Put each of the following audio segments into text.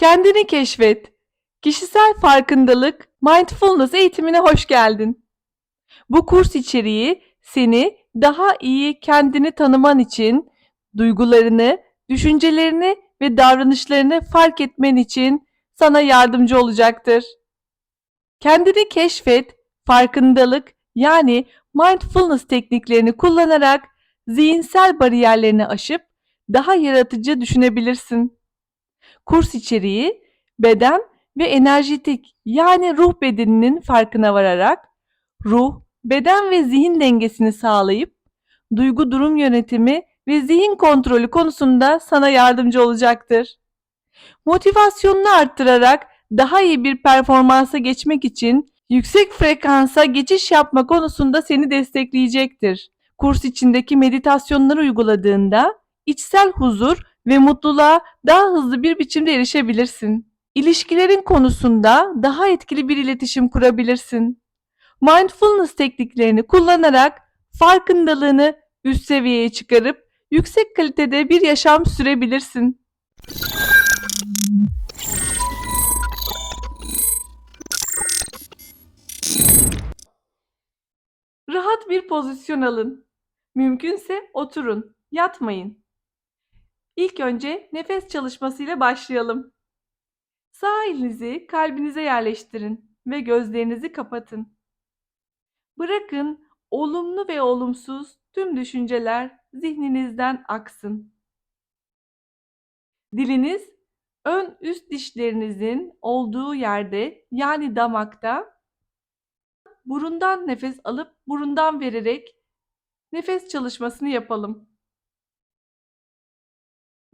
Kendini keşfet. Kişisel farkındalık mindfulness eğitimine hoş geldin. Bu kurs içeriği seni daha iyi kendini tanıman için duygularını, düşüncelerini ve davranışlarını fark etmen için sana yardımcı olacaktır. Kendini keşfet, farkındalık yani mindfulness tekniklerini kullanarak zihinsel bariyerlerini aşıp daha yaratıcı düşünebilirsin. Kurs içeriği beden ve enerjitik yani ruh bedeninin farkına vararak ruh, beden ve zihin dengesini sağlayıp duygu durum yönetimi ve zihin kontrolü konusunda sana yardımcı olacaktır. Motivasyonunu arttırarak daha iyi bir performansa geçmek için yüksek frekansa geçiş yapma konusunda seni destekleyecektir. Kurs içindeki meditasyonları uyguladığında içsel huzur ve mutluluğa daha hızlı bir biçimde erişebilirsin. İlişkilerin konusunda daha etkili bir iletişim kurabilirsin. Mindfulness tekniklerini kullanarak farkındalığını üst seviyeye çıkarıp yüksek kalitede bir yaşam sürebilirsin. Rahat bir pozisyon alın. Mümkünse oturun, yatmayın. İlk önce nefes çalışmasıyla başlayalım. Sağ elinizi kalbinize yerleştirin ve gözlerinizi kapatın. Bırakın olumlu ve olumsuz tüm düşünceler zihninizden aksın. Diliniz ön üst dişlerinizin olduğu yerde yani damakta burundan nefes alıp burundan vererek nefes çalışmasını yapalım.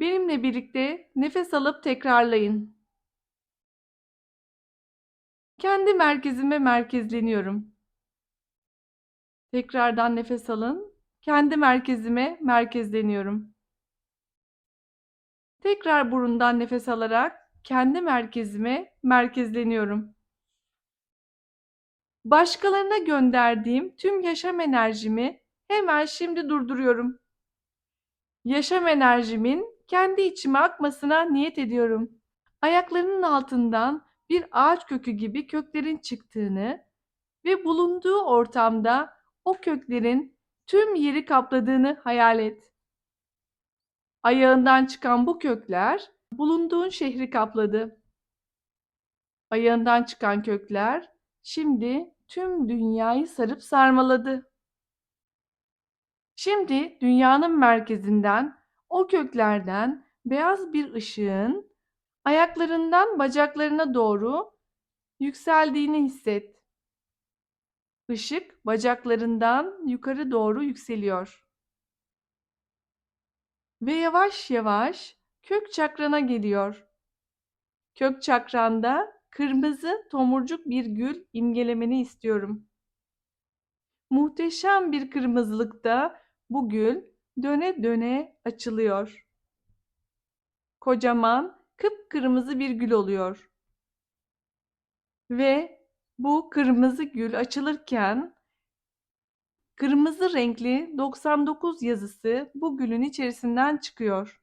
Benimle birlikte nefes alıp tekrarlayın. Kendi merkezime merkezleniyorum. Tekrardan nefes alın. Kendi merkezime merkezleniyorum. Tekrar burundan nefes alarak kendi merkezime merkezleniyorum. Başkalarına gönderdiğim tüm yaşam enerjimi hemen şimdi durduruyorum. Yaşam enerjimin kendi içime akmasına niyet ediyorum. Ayaklarının altından bir ağaç kökü gibi köklerin çıktığını ve bulunduğu ortamda o köklerin tüm yeri kapladığını hayal et. Ayağından çıkan bu kökler bulunduğun şehri kapladı. Ayağından çıkan kökler şimdi tüm dünyayı sarıp sarmaladı. Şimdi dünyanın merkezinden o köklerden beyaz bir ışığın ayaklarından bacaklarına doğru yükseldiğini hisset. Işık bacaklarından yukarı doğru yükseliyor. Ve yavaş yavaş kök çakrana geliyor. Kök çakranda kırmızı tomurcuk bir gül imgelemeni istiyorum. Muhteşem bir kırmızılıkta bu gül döne döne açılıyor. Kocaman kıpkırmızı bir gül oluyor. Ve bu kırmızı gül açılırken kırmızı renkli 99 yazısı bu gülün içerisinden çıkıyor.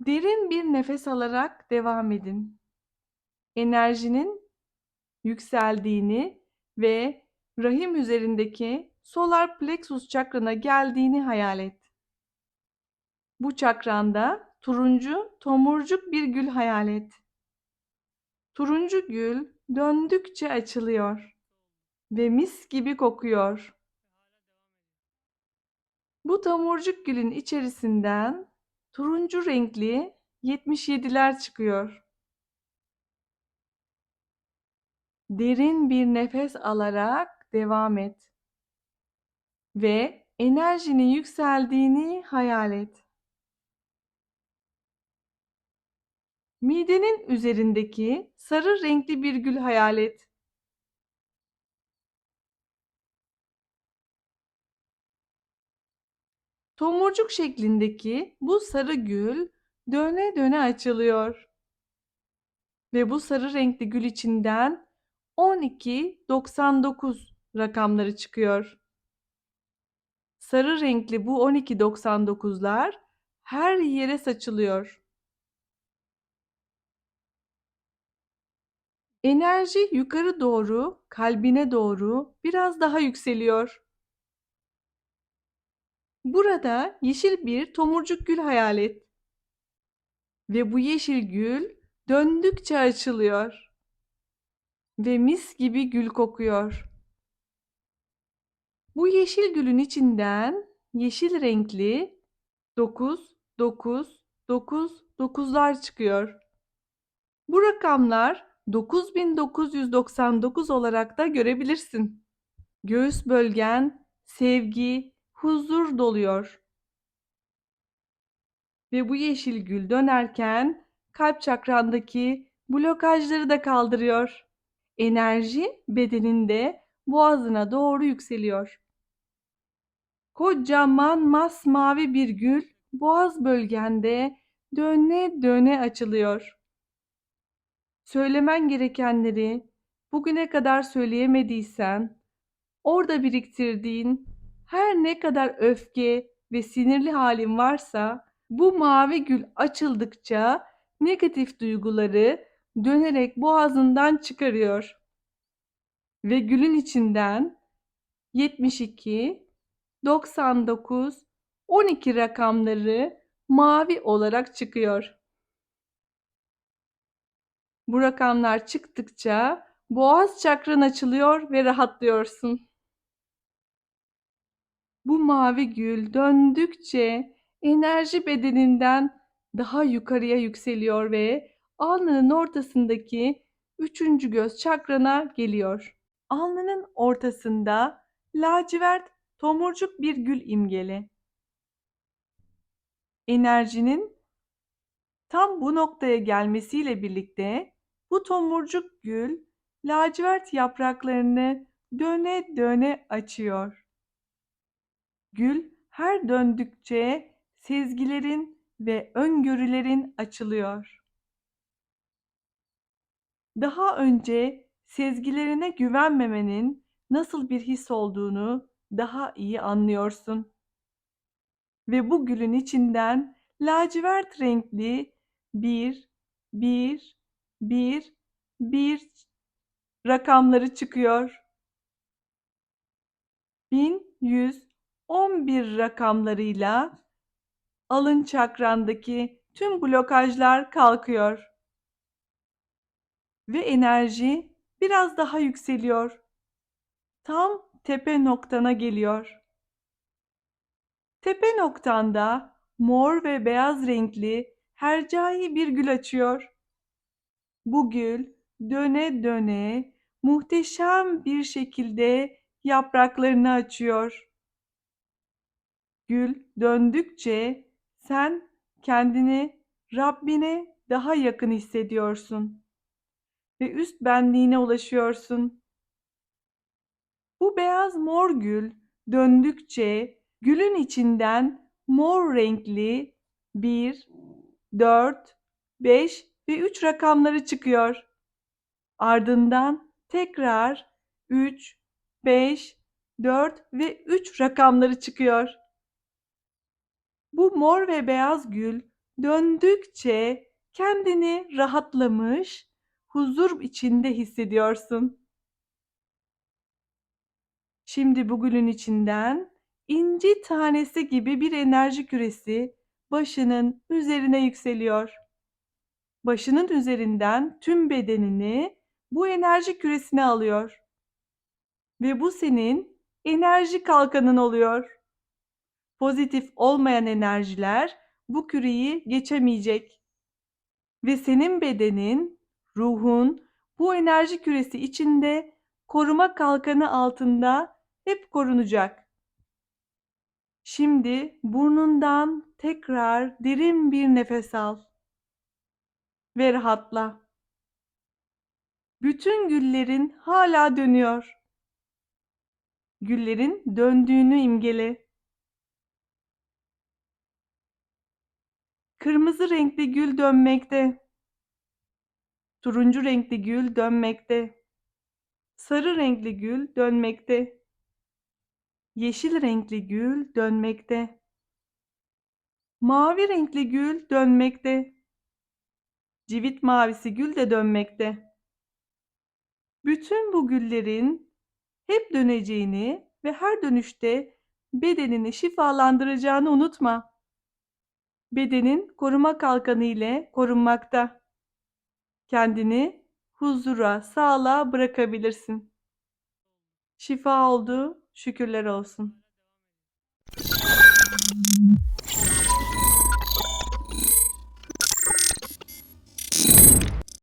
Derin bir nefes alarak devam edin. Enerjinin yükseldiğini ve rahim üzerindeki solar plexus çakrana geldiğini hayal et. Bu çakranda turuncu, tomurcuk bir gül hayal et. Turuncu gül döndükçe açılıyor ve mis gibi kokuyor. Bu tomurcuk gülün içerisinden turuncu renkli 77'ler çıkıyor. Derin bir nefes alarak devam et ve enerjinin yükseldiğini hayal et. Midenin üzerindeki sarı renkli bir gül hayal et. Tomurcuk şeklindeki bu sarı gül döne döne açılıyor. Ve bu sarı renkli gül içinden 1299 rakamları çıkıyor. Sarı renkli bu 12.99'lar her yere saçılıyor. Enerji yukarı doğru, kalbine doğru biraz daha yükseliyor. Burada yeşil bir tomurcuk gül hayal et. Ve bu yeşil gül döndükçe açılıyor. Ve mis gibi gül kokuyor. Bu yeşil gülün içinden yeşil renkli 9, 9, 9, 9'lar çıkıyor. Bu rakamlar 9999 olarak da görebilirsin. Göğüs bölgen sevgi, huzur doluyor. Ve bu yeşil gül dönerken kalp çakrandaki blokajları da kaldırıyor. Enerji bedeninde boğazına doğru yükseliyor. Kocaman masmavi bir gül boğaz bölgende döne döne açılıyor. Söylemen gerekenleri bugüne kadar söyleyemediysen, orada biriktirdiğin her ne kadar öfke ve sinirli halin varsa bu mavi gül açıldıkça negatif duyguları dönerek boğazından çıkarıyor. Ve gülün içinden 72, 99, 12 rakamları mavi olarak çıkıyor. Bu rakamlar çıktıkça boğaz çakran açılıyor ve rahatlıyorsun. Bu mavi gül döndükçe enerji bedeninden daha yukarıya yükseliyor ve alnının ortasındaki üçüncü göz çakrana geliyor. Alnının ortasında lacivert tomurcuk bir gül imgeli. Enerjinin tam bu noktaya gelmesiyle birlikte bu tomurcuk gül lacivert yapraklarını döne döne açıyor. Gül her döndükçe sezgilerin ve öngörülerin açılıyor. Daha önce sezgilerine güvenmemenin nasıl bir his olduğunu daha iyi anlıyorsun. Ve bu gülün içinden lacivert renkli bir, bir, bir, bir rakamları çıkıyor. 1111 rakamlarıyla alın çakrandaki tüm blokajlar kalkıyor. Ve enerji biraz daha yükseliyor. Tam tepe noktana geliyor. Tepe noktanda mor ve beyaz renkli hercai bir gül açıyor. Bu gül döne döne muhteşem bir şekilde yapraklarını açıyor. Gül döndükçe sen kendini Rabbine daha yakın hissediyorsun ve üst benliğine ulaşıyorsun. Bu beyaz mor gül döndükçe gülün içinden mor renkli 1, 4, 5 ve 3 rakamları çıkıyor. Ardından tekrar 3, 5, 4 ve 3 rakamları çıkıyor. Bu mor ve beyaz gül döndükçe kendini rahatlamış, huzur içinde hissediyorsun. Şimdi bu gülün içinden inci tanesi gibi bir enerji küresi başının üzerine yükseliyor. Başının üzerinden tüm bedenini bu enerji küresine alıyor. Ve bu senin enerji kalkanın oluyor. Pozitif olmayan enerjiler bu küreyi geçemeyecek. Ve senin bedenin, ruhun bu enerji küresi içinde koruma kalkanı altında hep korunacak. Şimdi burnundan tekrar derin bir nefes al ve rahatla. Bütün güllerin hala dönüyor. Güllerin döndüğünü imgele. Kırmızı renkli gül dönmekte. Turuncu renkli gül dönmekte. Sarı renkli gül dönmekte. Yeşil renkli gül dönmekte. Mavi renkli gül dönmekte. Civit mavisi gül de dönmekte. Bütün bu güllerin hep döneceğini ve her dönüşte bedenini şifalandıracağını unutma. Bedenin koruma kalkanı ile korunmakta. Kendini huzura, sağlığa bırakabilirsin. Şifa oldu, şükürler olsun.